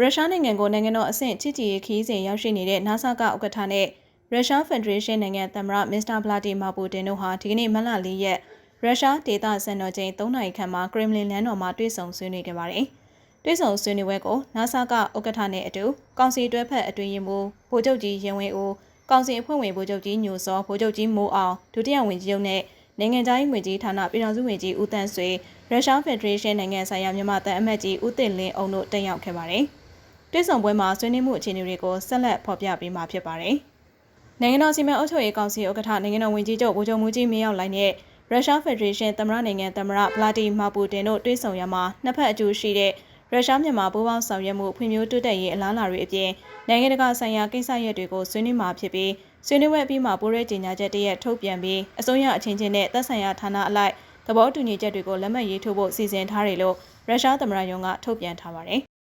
ရုရှားနိုင်ငံကိုနိုင်ငံတော်အဆင့်ချစ်ကြည်ရေးခီးစဉ်ရောက်ရှိနေတဲ့ NASA ကဥက္ကဋ္ဌနဲ့ရုရှားဖက်ဒရေးရှင်းနိုင်ငံသမ္မတမစ္စတာဗလာတီမာပူတင်တို့ဟာဒီကနေ့မတ်လ၄ရက်ရုရှားဒေသစံတော်ချိန်3နာရီခန့်မှာကရင်မလင်လမ်းတော်မှာတွေ့ဆုံဆွေးနွေးခဲ့ပါတယ်။တွေ့ဆုံဆွေးနွေးပွဲကို NASA ကဥက္ကဋ္ဌနဲ့အတူကောင်စီတွဲဖက်အတွင်းရင်မှုဗိုလ်ချုပ်ကြီးရင်ဝင်းဦးကောင်စီအဖွဲ့ဝင်ဗိုလ်ချုပ်ကြီးညိုစောဗိုလ်ချုပ်ကြီးမိုးအောင်ဒုတိယဝန်ကြီးချုပ်နဲ့နိုင်ငံသားရေးဝန်ကြီးဌာနပြည်ထောင်စုဝန်ကြီးဦးတန်းဆွေရုရှားဖက်ဒရေးရှင်းနိုင်ငံဆိုင်ရာမြန်မာတပ်အမတ်ကြီးဦးတင်လင်းအောင်တို့တက်ရောက်ခဲ့ပါတယ်။ တွေ့ဆုံပွဲမှာဆွေးနွေးမှုအခြေအနေတွေကိုဆက်လက်ဖော်ပြပေးမှာဖြစ်ပါတယ်။နိုင်ငံတော်စီမံအုပ်ချုပ်ရေးကောင်စီဥက္ကဋ္ဌနိုင်ငံတော်ဝန်ကြီးချုပ်ဗိုလ်ချုပ်မူကြီးမင်းအောင်လှိုင်နဲ့ရုရှားဖက်ဒရေးရှင်းသမ္မတနိုင်ငံသမ္မတဗလာတီမာပူတင်တို့တွေ့ဆုံရမှာနှစ်ဖက်အကျိုးရှိတဲ့ရုရှားမြန်မာပူးပေါင်းဆောင်ရွက်မှုဖွံ့ဖြိုးတိုးတက်ရေးအလားအလာတွေအပြင်နိုင်ငံတကာဆိုင်ရာကိစ္စရပ်တွေကိုဆွေးနွေးမှာဖြစ်ပြီးဆွေးနွေးပွဲအပြီးမှာပိုးရဲကြေညာချက်တရက်ထုတ်ပြန်ပြီးအစိုးရအချင်းချင်းနဲ့သက်ဆိုင်ရာဌာနအလိုက်သဘောတူညီချက်တွေကိုလက်မှတ်ရေးထိုးဖို့စီစဉ်ထားတယ်လို့ရုရှားသမ္မတရုံးကထုတ်ပြန်ထားပါတယ်